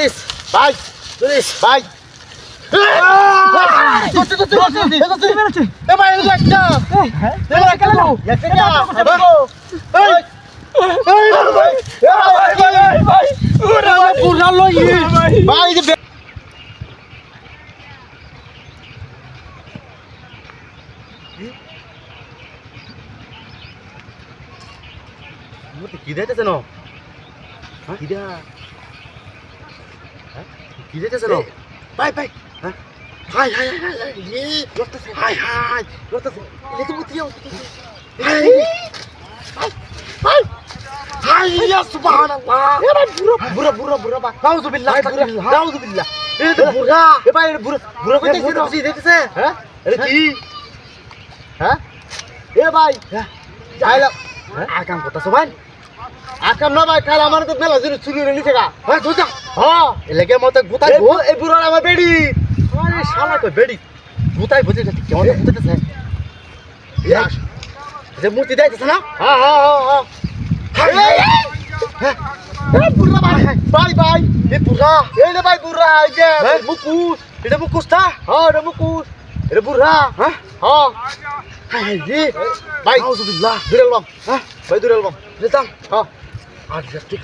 ধরিস ভাই ধরিস ভাই ভাই কি দিতেছে না কি দিয়া কি দিতেছে না ভাই ভাই। হ্যাঁ? হাই হাই হাই হাই ই লড়তেছে হাই হাই লড়তেছে এটা তো মূর্তি হাই হাই হাই ইয়া সুবহানাল্লাহ। এ বুড়া। বুড়া বুড়া বুড়া বা নাউযুবিল্লাহ নাউযুবিল্লাহ এটা তো বুড়া। এ ভাই বুড়া। বুড়া কইতেছে না দেখতেছে? হ্যাঁ? এটা কি? হ্যাঁ? এ ভাই। যাইলা আকাম করতেছ ভাই? আকাম না ভাই কাল আমার তো মেলা জন্য চুরি রে নিছে হ্যাঁ যা। হ্যাঁ এলাকে মতে গুতাই গো এই বুড়া আমার বেডি। আরে শালা কই বেডি। গুতাই বুঝে যাচ্ছে কেমন গুতাইতেছে যে মূর্তি দেখতেছ না? হ্যাঁ হ্যাঁ হ্যাঁ হ্যাঁ। এ বুড়া ভাই ভাই ভাই। এ বুড়া। এই রে ভাই বুড়া এই যে মুকুশ। এটা মুকুশটা? হ্যাঁ এটা মুকুশ। এটা বুড়া। হ্যাঁ। হ্যাঁ। হ্যাঁ জি। ভাই। আউযুবিল্লাহ দূরে এলাম হ্যাঁ। ভাই দূরে এলাম যেতাম হ্যাঁ। আজ যাচ্ছি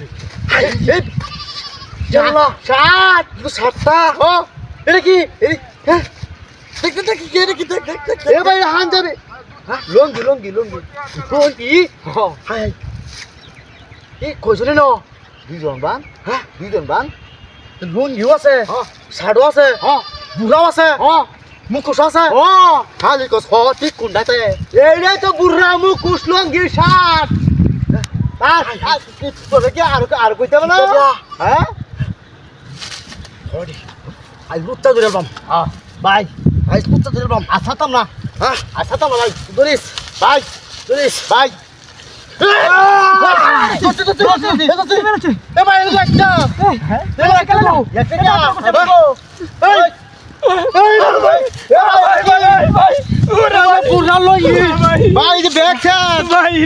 হাই এই জানলা সাত সাতটা হ্যাঁ এটা কি হ্যাঁ দেখ দেখ কি এটা কি দেখ দেখ দেখ এ ভাই হান যাবে হ্যাঁ লঙ্গি লঙ্গি লঙ্গি লঙ্গি হ্যাঁ এই কইছলে ন দুইজন বান হ্যাঁ দুইজন বান লঙ্গিও আছে শাড়ো আছে বুড়াও আছে মুখোশ আছে খালি কস ঠিক কোনটাতে এইটাই তো বুড়া মুখোশ লঙ্গি শার্ট আর তোরে কি আর আর কইতে হবে না হ্যাঁ আজ লুটটা ধরে বাম হ্যাঁ ভাই আজ লুটটা ধরে বাম আসাতাম না হ্যাঁ আসাতাম না ভাই ভাই ভাই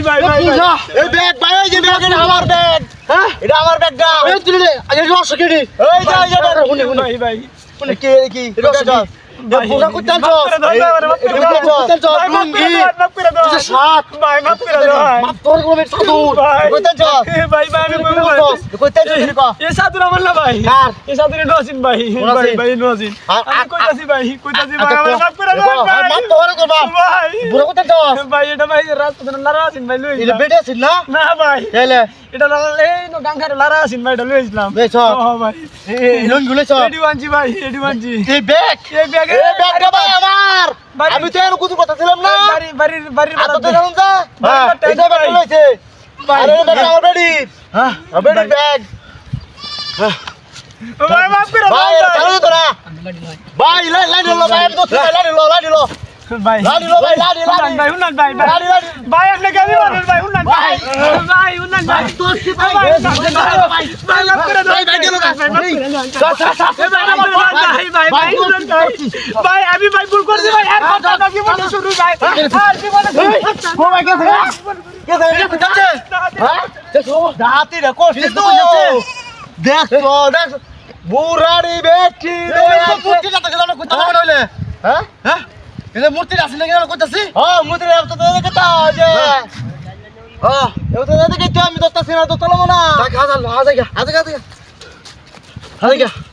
ভাই ভাই এই যে ব্যাগ এটা আমার ব্যাগ হ্যাঁ? এটা আমার দাও এই তুলে দে আগে রস কেটে এই যা যা শুনে শুনে। ভাই ভাই। শুনে কি কি রস দাও লুঙ্গি সাত। মাপ তোর ভাই। ভাই আমি এ আমার না ভাই। এ সাদুরে নসিন ভাই। ভাই ভাই নসিন আমি কইতাছি ভাই কইতাছি ভাই আমার কো। করে দাও ভাই। মাপ তোর করবা ভাই। পুরা কুত্তাল চস ভাই এটা ভাই রাস্তা লারা আছেন ভাই লই এটা বেটে ছিল না? না ভাই। এলে এটা লারা এই নো গাঙ্গারে লারা আছেন ভাই এটা লই ইসলাম বে চ ও ভাই। এই লুঙ্গি গুলো চস এডি ওয়ানজি ভাই এডি ওয়ানজি এই ব্যাগ। এই ব্যাগে এই ব্যাগটা ভাই আমার। বাড়ি- আমি তো এর কিছু কথা ছিলাম না। বাড়ি বাড়ির বাড়ির আর তো জানুন যা। হ্যাঁ, এই ব্যাগ লইছে। আরে এই ব্যাগটা আমার বেডি। হ্যাঁ বেডি ব্যাগ। ভাই মাফ করে ভাই চালু তো না ভাই লাই লাই দিলো ভাই আমি তো লাই দিলো লাই দিলো ভাই। লাই দিলো ভাই লাই উন্নয়ন ভাই উন্নয়ন ভাই ভাই। লাই লাই ভাই আপনি গাড়ি মারেন ভাই? উন্নয়ন ভাই ভাই উন্নয়ন ভাই কি ভাই ভাই ভাই ভাই মাফ করে ভাই, ভাই, গেলো না। ভাই ভাই ভাই ভাই ভাই আমি ভাই ভুল করছি ভাই আর কথা না জীবনে শুরু ভাই আর জীবনে ও ভাই কে কে কে যাচ্ছে হ্যাঁ দেখো রে তো দেখ তো দেখ বুড়ারি বেটি রে মূর্তি যাতে গেল কইতা না হইলে হ্যাঁ হ্যাঁ এটা মূর্তি আসলে গেল কইতাছি হ্যাঁ মূর্তি তো তা যে হ্যাঁ তো দেখে তো তলমো না হাজার হাজার হাজার হাজার